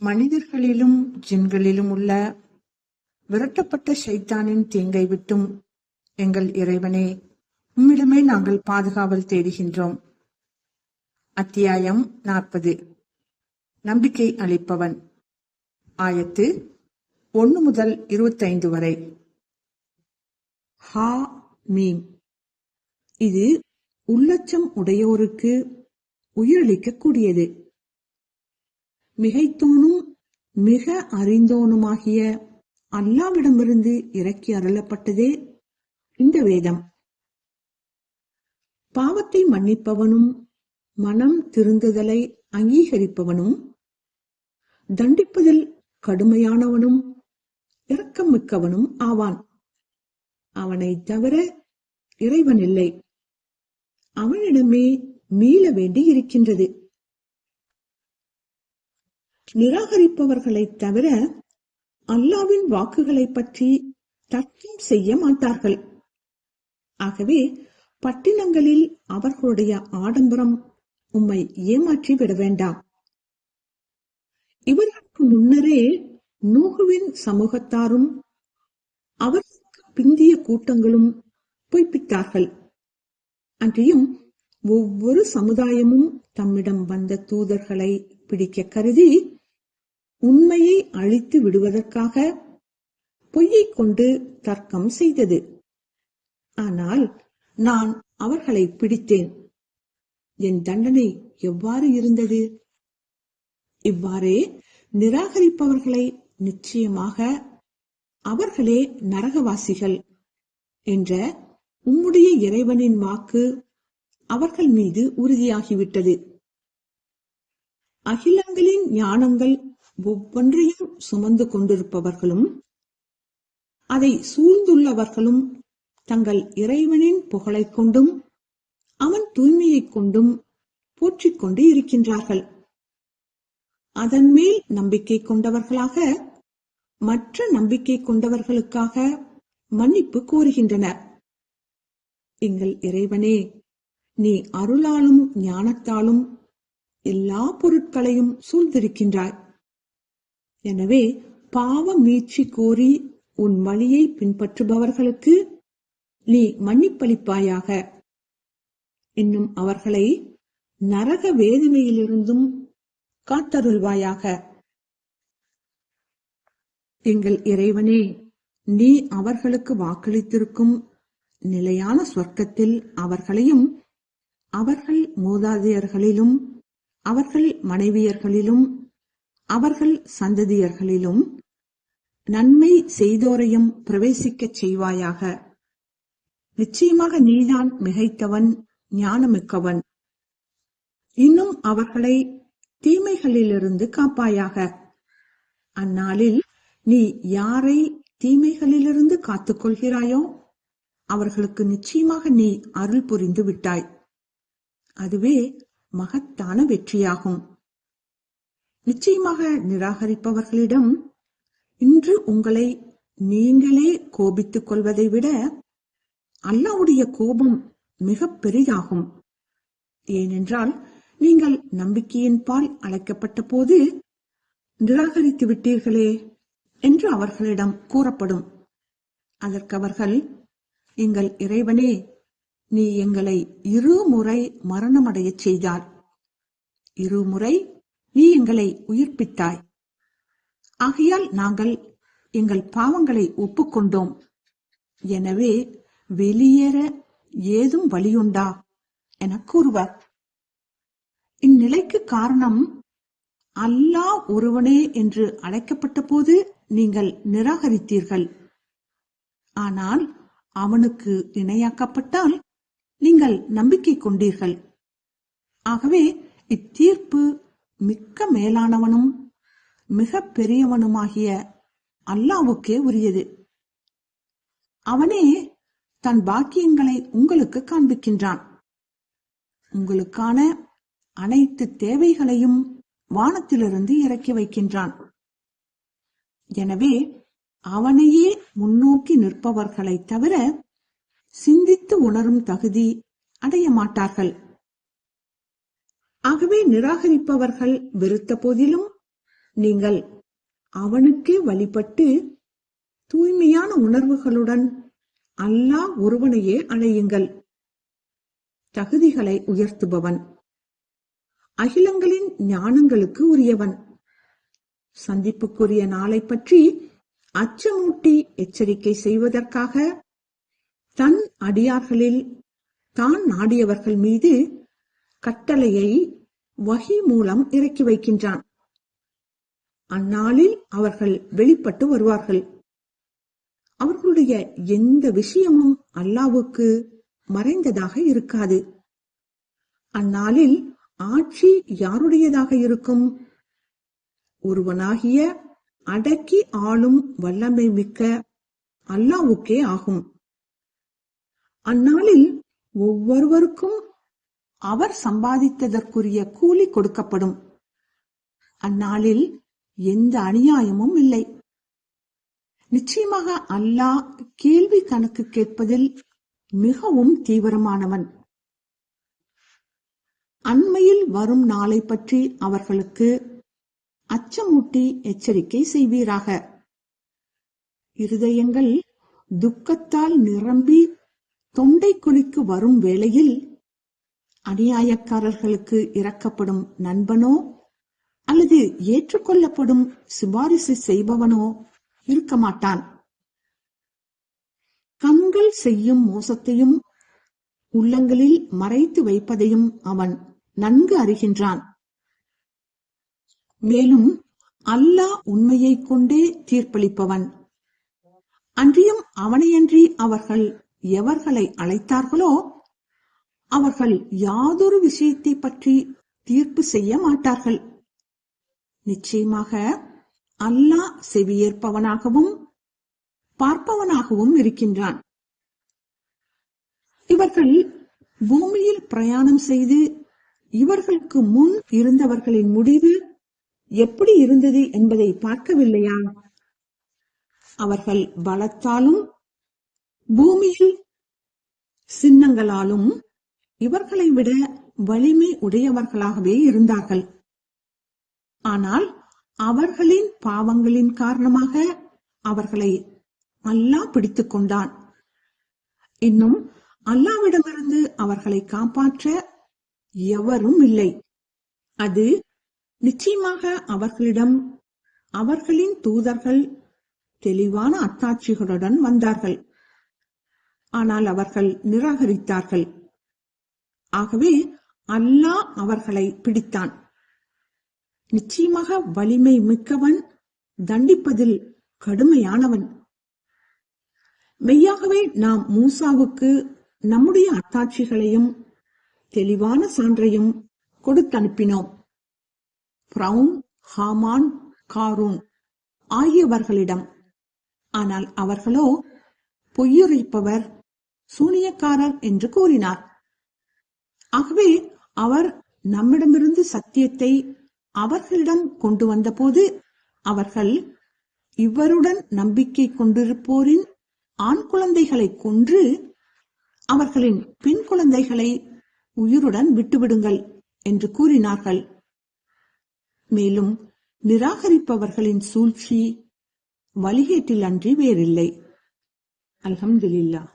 மனிதர்களிலும் ஜின்களிலும் உள்ள விரட்டப்பட்ட சைத்தானின் தீங்கை விட்டும் எங்கள் இறைவனே உம்மிடமே நாங்கள் பாதுகாவல் தேடுகின்றோம். அத்தியாயம் நாற்பது. நம்பிக்கை அளிப்பவன். ஆயத்து ஒன்று முதல் இருபத்தைந்து வரை. ஹா மீம். இது உள்ளச்சம் உடையோருக்கு உயிரளிக்கக்கூடியது. மிகைத்தோனும் மிக அறிந்தோனுமாகிய அல்லாவிடமிருந்து இறக்கி அருளப்பட்டதே இந்த வேதம். பாவத்தை மன்னிப்பவனும் மனம் திருந்துதலை அங்கீகரிப்பவனும் தண்டிப்பதில் கடுமையானவனும் இரக்கமிக்கவனும் ஆவான். அவனை தவிர இறைவன் இல்லை. அவனிடமே மீள வேண்டி இருக்கின்றது நிராகரிப்பவர்களை தவிர அல்லாவின் வாக்குகளை பற்றி தர்க்கம் செய்ய மாட்டார்கள். ஆகவே பட்டினங்களில் அவர்களுடைய ஆடம்பரம் உம்மை ஏமாற்றி விட வேண்டாம். இவர்களுக்கு முன்னரே நூகுவின் சமூகத்தாரும் அவர்களுக்கு பிந்திய கூட்டங்களும் பொய்ப்பித்தார்கள். அன்றியும் ஒவ்வொரு சமுதாயமும் தம்மிடம் வந்த தூதர்களை பிடிக்க கருதி உண்மையை அழித்து விடுவதற்காக பொய்யை கொண்டு தர்க்கம் செய்தது. ஆனால் நான் அவர்களை பிடித்தேன். என் தண்டனை எவ்வாறு இருந்தது? இவ்வாறே நிராகரிப்பவர்களை நிச்சயமாக அவர்களே நரகவாசிகள் என்ற உம்முடைய இறைவனின் வாக்கு அவர்கள் மீது உறுதியாகிவிட்டது. அகிலங்களின் ஞானங்கள் ஒவ்வொன்றையும் சுமந்து கொண்டிருப்பவர்களும் அதை சூழ்ந்துள்ளவர்களும் தங்கள் இறைவனின் புகழைக் கொண்டும் அவன் தூய்மையைக் கொண்டும் போற்றிக் கொண்டு இருக்கின்றார்கள். அதன் மேல் நம்பிக்கை கொண்டவர்களாக மற்ற நம்பிக்கை கொண்டவர்களுக்காக மன்னிப்பு கோருகின்றனர். எங்கள் இறைவனே நீ அருளாலும் ஞானத்தாலும் எல்லா பொருட்களையும் சூழ்ந்திருக்கின்றாய். எனவே பாவ மீட்சி கோரி உன் வழியை பின்பற்றுபவர்களுக்கு நீ மன்னிப்பளிப்பாயாக. இன்னும் அவர்களை நரக வேதனையிலிருந்தும் காத்தருள்வாயாக. எங்கள் இறைவனே நீ அவர்களுக்கு வாக்களித்திருக்கும் நிலையான சொர்க்கத்தில் அவர்களையும் அவர்கள் மூதாதையர்களிலும் அவர்கள் மனைவியர்களிலும் அவர்கள் சந்ததியர்களிலும் நன்மை செய்தோரையும் பிரவேசிக்கச் செய்வாயாக. நிச்சயமாக நீதான் மிகைத்தவன் ஞானமிக்கவன். இன்னும் அவர்களை தீமைகளிலிருந்து காப்பாயாக. அந்நாளில் நீ யாரை தீமைகளிலிருந்து காத்துக்கொள்கிறாயோ அவர்களுக்கு நிச்சயமாக நீ அருள் புரிந்து விட்டாய். அதுவே மகத்தான வெற்றியாகும். நிச்சயமாக நிராகரிப்பவர்களிடம் இன்று உங்களை நீங்களே கோபித்துக் கொள்வதை விட அல்லாவுடைய கோபம் மிக பெரிதாகும். ஏனென்றால் நீங்கள் நம்பிக்கையின் பால் அழைக்கப்பட்ட போது நிராகரித்து விட்டீர்களே என்று அவர்களிடம் கூறப்படும். அதற்கு அவர்கள் எங்கள் இறைவனே நீ எங்களை இருமுறை மரணமடையச் செய்தார் இருமுறை நீ எங்களை உயிர்ப்பித்தாய். ஆகையால் நாங்கள் எங்கள் பாவங்களை ஒப்புக்கொண்டோம். எனவே வெளியேற ஏதும் வழியுண்டா? என கூறுவார். இந்நிலைக்கு காரணம் அல்லாஹ் ஒருவனே என்று அழைக்கப்பட்ட போது நீங்கள் நிராகரித்தீர்கள். ஆனால் அவனுக்கு இணையாக்கப்பட்டால் நீங்கள் நம்பிக்கை கொண்டீர்கள். ஆகவே இத்தீர்ப்பு மிக்க மேலானவனும் மிக பெரியவனுமாகிய அல்லாவுக்கே உரியது. அவனே தன் பாக்கியங்களை உங்களுக்கு காண்பிக்கின்றான். உங்களுக்கான அனைத்து தேவைகளையும் வானத்திலிருந்து இறக்கி வைக்கின்றான். எனவே அவனையே முன்னோக்கி நிற்பவர்களை தவிர சிந்தித்து உணரும் தகுதி அடைய மாட்டார்கள். ஆகவே நிராகரிப்பவர்கள் வெறுத்த போதிலும் நீங்கள் அவனுக்கே வழிபட்டு தூய்மையான உணர்வுகளுடன் அல்லாஹ் ஒருவனையே அழையுங்கள் தகுதிகளை உயர்த்துபவன். அகிலங்களின் ஞானங்களுக்கு உரியவன். சந்திப்புக்குரிய நாளை பற்றி அச்சமூட்டி எச்சரிக்கை செய்வதற்காக தன் அடியார்களில் தான் நாடியவர்கள் மீது கட்டளையை வகி மூலம் இறக்கி வைக்கின்றான். அந்நாளில் அவர்கள் வெளிப்பட்டு வருவார்கள். அவர்களுடைய எந்த விஷயமும் அல்லாவுக்கு மறைந்ததாக இருக்காது. அந்நாளில் ஆட்சி யாருடையதாக இருக்கும்? ஒருவனாகிய அடக்கி ஆளும் வல்லமை மிக்க அல்லாவுக்கே ஆகும். அந்நாளில் ஒவ்வொருவருக்கும் அவர் சம்பாதித்ததற்குரிய கூலி கொடுக்கப்படும். அந்நாளில் எந்த அநியாயமும் இல்லை. நிச்சயமாக அல்லாஹ் கேள்வி கணக்கு கேட்பதில் மிகவும் தீவிரமானவன். அண்மையில் வரும் நாளை பற்றி அவர்களுக்கு அச்சமூட்டி எச்சரிக்கை செய்வீராக. இருதயங்கள் துக்கத்தால் நிரம்பி தொண்டை குழிக்கு வரும் வேளையில் அநியாயக்காரர்களுக்கு இறக்கப்படும் நண்பனோ அல்லது ஏற்றுக்கொள்ளப்படும் சிபாரிசு செய்பவனோ இருக்க மாட்டான் கண்கள் செய்யும் மோசத்தையும் உள்ளங்களில் மறைத்து வைப்பதையும் அவன் நன்கு அறிகின்றான். மேலும் அல்லாஹ் உண்மையை கொண்டே தீர்ப்பளிப்பவன். அன்றியும் அவனையன்றி அவர்கள் எவர்களை அழைத்தார்களோ அவர்கள் யாதொரு விஷயத்தை பற்றி தீர்ப்பு செய்ய மாட்டார்கள். நிச்சயமாக அல்லாஹ் செவியேற்பவனாகவும் பார்ப்பவனாகவும் இருக்கின்றான். இவர்கள் பூமியில் பிரயாணம் செய்து இவர்களுக்கு முன் இருந்தவர்களின் முடிவு எப்படி இருந்தது என்பதை பார்க்கவில்லையா? அவர்கள் பலத்தாலும் பூமியில் சின்னங்களாலும் இவர்களை விட வலிமை உடையவர்களாகவே இருந்தார்கள். ஆனால் அவர்களின் பாவங்களின் காரணமாக அவர்களை அல்லாஹ் பிடித்துக் கொண்டான். இன்னும் அல்லாவிடமிருந்து அவர்களை காப்பாற்ற எவரும் இல்லை. அது நிச்சயமாக அவர்களிடம் அவர்களின் தூதர்கள் தெளிவான அத்தாட்சிகளுடன் வந்தார்கள். ஆனால் அவர்கள் நிராகரித்தார்கள். ஆகவே அல்லாஹ் அவர்களை பிடித்தான். நிச்சயமாக வலிமை மிக்கவன் தண்டிப்பதில் கடுமையானவன். மெய்யாகவே நாம் மூசாவுக்கு நம்முடைய அத்தாட்சிகளையும் தெளிவான சான்றையும் கொடுத்தனுப்பினோம் பிரவுன் ஹாமான் காரூன் ஆகியவர்களிடம். ஆனால் அவர்களோ பொய்யுரைப்பவர் சூனியக்காரர் என்று கூறினார். ஆகவே அவர் நம்மிடமிருந்து சத்தியத்தை அவர்களிடம் கொண்டு வந்தபோது அவர்கள் இவருடன் நம்பிக்கை கொண்டிருப்போரின் ஆண் குழந்தைகளை கொன்று அவர்களின் பெண் குழந்தைகளை உயிருடன் விட்டுவிடுங்கள் என்று கூறினார்கள். மேலும் நிராகரிப்பவர்களின் சூழ்ச்சி வழிகேட்டில் அன்றி வேறில்லை. அல்ஹம்துலில்லாஹ்.